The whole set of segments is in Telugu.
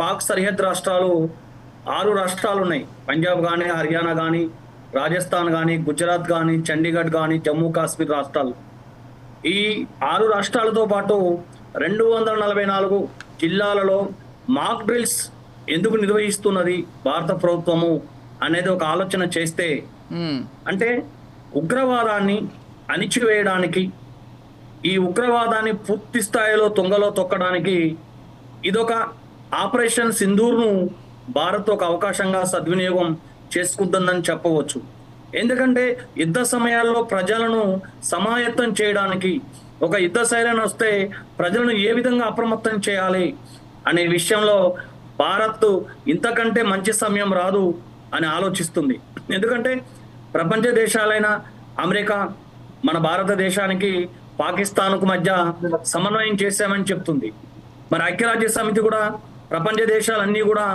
పాక్ సరిహద్దు రాష్ట్రాలు ఆరు రాష్ట్రాలు ఉన్నాయి పంజాబ్ కానీ హర్యానా కానీ రాజస్థాన్ కానీ గుజరాత్ కానీ చండీగఢ్ కానీ జమ్మూ కాశ్మీర్ రాష్ట్రాలు ఈ ఆరు రాష్ట్రాలతో పాటు రెండు వందల నలభై నాలుగు జిల్లాలలో మాక్ డ్రిల్స్ ఎందుకు నిర్వహిస్తున్నది భారత ప్రభుత్వము అనేది ఒక ఆలోచన చేస్తే. అంటే ఉగ్రవాదాన్ని అణిచివేయడానికి ఈ ఉగ్రవాదాన్ని పూర్తి స్థాయిలో తొంగలో తొక్కడానికి ఇదొక ఆపరేషన్ సింధూర్ను భారత్ ఒక అవకాశంగా సద్వినియోగం చేసుకుంటుందని చెప్పవచ్చు. ఎందుకంటే యుద్ధ సమయాల్లో ప్రజలను సమాయత్తం చేయడానికి ఒక యుద్ధ శైలిని వస్తే ప్రజలను ఏ విధంగా అప్రమత్తం చేయాలి అనే విషయంలో భారత్ ఇంతకంటే మంచి సమయం రాదు అని ఆలోచిస్తుంది. ఎందుకంటే ప్రపంచ దేశాలైన అమెరికా మన భారతదేశానికి పాకిస్తాన్కు మధ్య సమన్వయం చేశామని చెప్తుంది. మరి ఐక్యరాజ్య సమితి కూడా ప్రపంచ దేశాలన్నీ కూడా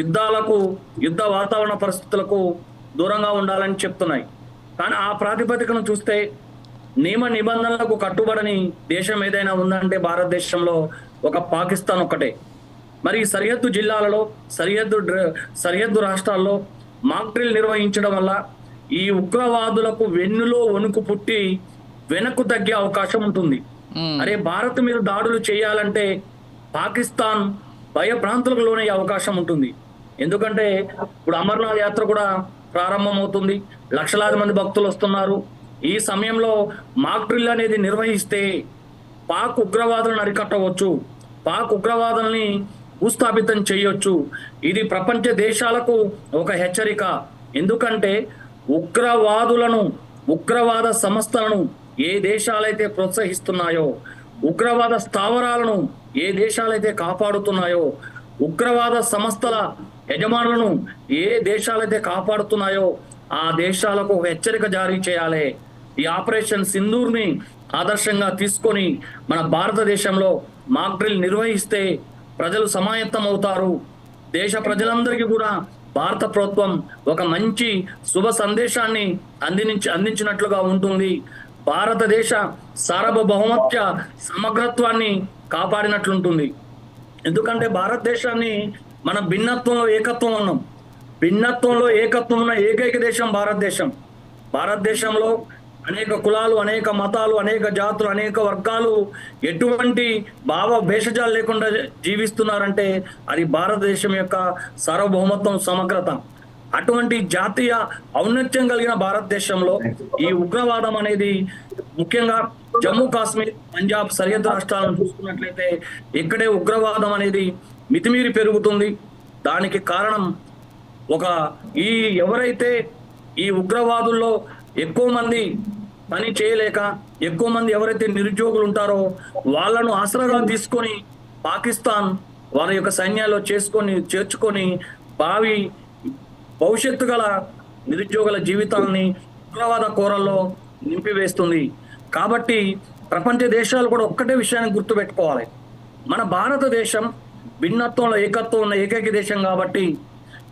యుద్ధాలకు యుద్ధ వాతావరణ పరిస్థితులకు దూరంగా ఉండాలని చెప్తున్నాయి. కానీ ఆ ప్రాతిపదికను చూస్తే నియమ నిబంధనలకు కట్టుబడని దేశం ఏదైనా ఉందంటే భారతదేశంలో ఒక పాకిస్తాన్ ఒక్కటే. మరి సరిహద్దు జిల్లాలలో సరిహద్దు సరిహద్దు రాష్ట్రాల్లో మాక్ డ్రిల్ నిర్వహించడం వల్ల ఈ ఉగ్రవాదులకు వెన్నులో వణుకు పుట్టి వెనక్కు తగ్గే అవకాశం ఉంటుంది. అరే భారత్ మీద దాడులు చేయాలంటే పాకిస్తాన్ భయభ్రాంతులకు లోనయ్యే అవకాశం ఉంటుంది. ఎందుకంటే ఇప్పుడు అమర్నాథ్ యాత్ర కూడా ప్రారంభమవుతుంది. లక్షలాది మంది భక్తులు వస్తున్నారు. ఈ సమయంలో మాక్ డ్రిల్ అనేది నిర్వహిస్తే పాక్ ఉగ్రవాదులను అరికట్టవచ్చు. పాక్ ఉగ్రవాదుల్ని భూస్థాపితం చేయొచ్చు. ఇది ప్రపంచ దేశాలకు ఒక హెచ్చరిక. ఎందుకంటే ఉగ్రవాదులను ఉగ్రవాద సంస్థలను ఏ దేశాలైతే ప్రోత్సహిస్తున్నాయో ఉగ్రవాద స్థావరాలను ఏ దేశాలైతే కాపాడుతున్నాయో ఉగ్రవాద సంస్థల యజమానులను ఏ దేశాలైతే కాపాడుతున్నాయో ఆ దేశాలకు హెచ్చరిక జారీ చేయాలి. ఈ ఆపరేషన్ సింధూర్ని ఆదర్శంగా తీసుకొని మన భారతదేశంలో మాక్డ్రిల్ నిర్వహిస్తే ప్రజలు సమాయత్తం అవుతారు దేశ ప్రజలందరికీ కూడా భారత ప్రభుత్వం ఒక మంచి శుభ సందేశాన్ని అందించి అందించినట్లుగా ఉంటుంది. భారతదేశ సార్వభౌమత్య సమగ్రత్వాన్ని కాపాడినట్లుంటుంది. ఎందుకంటే భారతదేశాన్ని మన భిన్నత్వంలో ఏకత్వం ఉన్నాం భిన్నత్వంలో ఏకత్వం ఉన్న ఏకైక దేశం భారతదేశం. భారతదేశంలో అనేక కులాలు అనేక మతాలు అనేక జాతులు అనేక వర్గాలు ఎటువంటి భావ భేషజాలు లేకుండా జీవిస్తున్నారంటే అది భారతదేశం యొక్క సార్వభౌమత్వం సమగ్రత. అటువంటి జాతీయ ఔన్నత్యం కలిగిన భారతదేశంలో ఈ ఉగ్రవాదం అనేది ముఖ్యంగా జమ్మూ కాశ్మీర్ పంజాబ్ సరిహద్దు రాష్ట్రాలను చూసుకున్నట్లయితే ఇక్కడే ఉగ్రవాదం అనేది మితిమీరి పెరుగుతుంది. దానికి కారణం ఒక ఈ ఎవరైతే ఈ ఉగ్రవాదుల్లో ఎక్కువ మంది పని చేయలేక ఎక్కువ మంది ఎవరైతే నిరుద్యోగులు ఉంటారో వాళ్ళను ఆసరాగా తీసుకొని పాకిస్తాన్ వాళ్ళ యొక్క సైన్యాల్లో చేసుకొని చేర్చుకొని భావి భవిష్యత్తు గల నిరుద్యోగుల జీవితాలని ఉగ్రవాద కోరల్లో నింపివేస్తుంది. కాబట్టి ప్రపంచ దేశాలు కూడా ఒక్కటే విషయాన్ని గుర్తుపెట్టుకోవాలి. మన భారతదేశం భిన్నత్వంలో ఏకత్వం ఉన్న ఏకైక దేశం కాబట్టి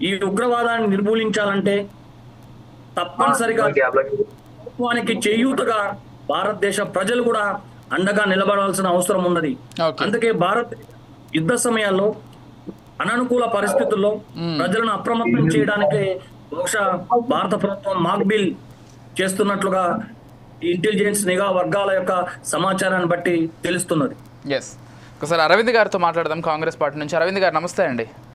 ఈ ఉగ్రవాదాన్ని నిర్మూలించాలంటే తప్పనిసరిగా ప్రభుత్వానికి చేయూతగా భారతదేశ ప్రజలు కూడా అండగా నిలబడాల్సిన అవసరం ఉన్నది. అందుకే భారత్ యుద్ధ సమయాల్లో అననుకూల పరిస్థితుల్లో ప్రజలను అప్రమత్తం చేయడానికి బహుశా భారత ప్రభుత్వం మాక్ బిల్ చేస్తున్నట్లుగా ఇంటెలిజెన్స్ నిఘా వర్గాల యొక్క సమాచారాన్ని బట్టి తెలుస్తున్నది. ఎస్ ఒకసారి అరవింద్ గారితో మాట్లాడదాం. కాంగ్రెస్ పార్టీ నుంచి. అరవింద్ గారు నమస్తే అండి.